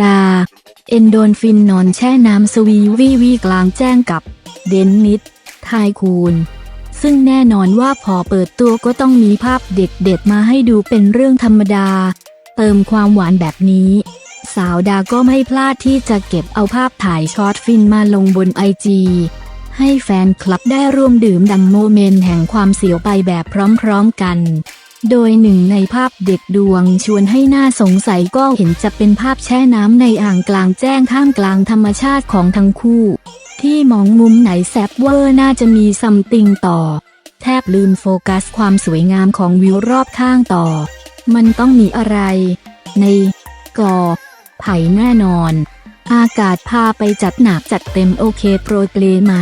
ดา เอนโดนฟินนอนแช่น้ำสวีวีวีกลางแจ้งกับ เดนนิสไทคูนซึ่งแน่นอนว่าพอเปิดตัวก็ต้องมีภาพเด็ดๆ มาให้ดูเป็นเรื่องธรรมดา เติมความหวานแบบนี้ สาวดาก็ไม่พลาดที่จะเก็บเอาภาพถ่ายช็อตฟินมาลงบนไอจีให้แฟนคลับได้ร่วมดื่มดังโมเมนต์แห่งความเสียวไปแบบพร้อมๆกัน โดยหนึ่งในภาพเด็กดวงชวนให้หน่าสงสัยก็เห็นจะเป็นภาพแช่น้ำในอ่างกลางแจ้งท่ามกลางธรรมชาติของทั้งคู่ ที่มองมุมไหนแซบเวอร์น่าจะมีซัมติงต่อ แทบลืมโฟกัสความสวยงามของวิวรอบข้างต่อ มันต้องมีอะไร ในกอไผ่แน่นอน อากาศพาไปจัดหนักจัดเต็มโอเคโปรยเปลไหม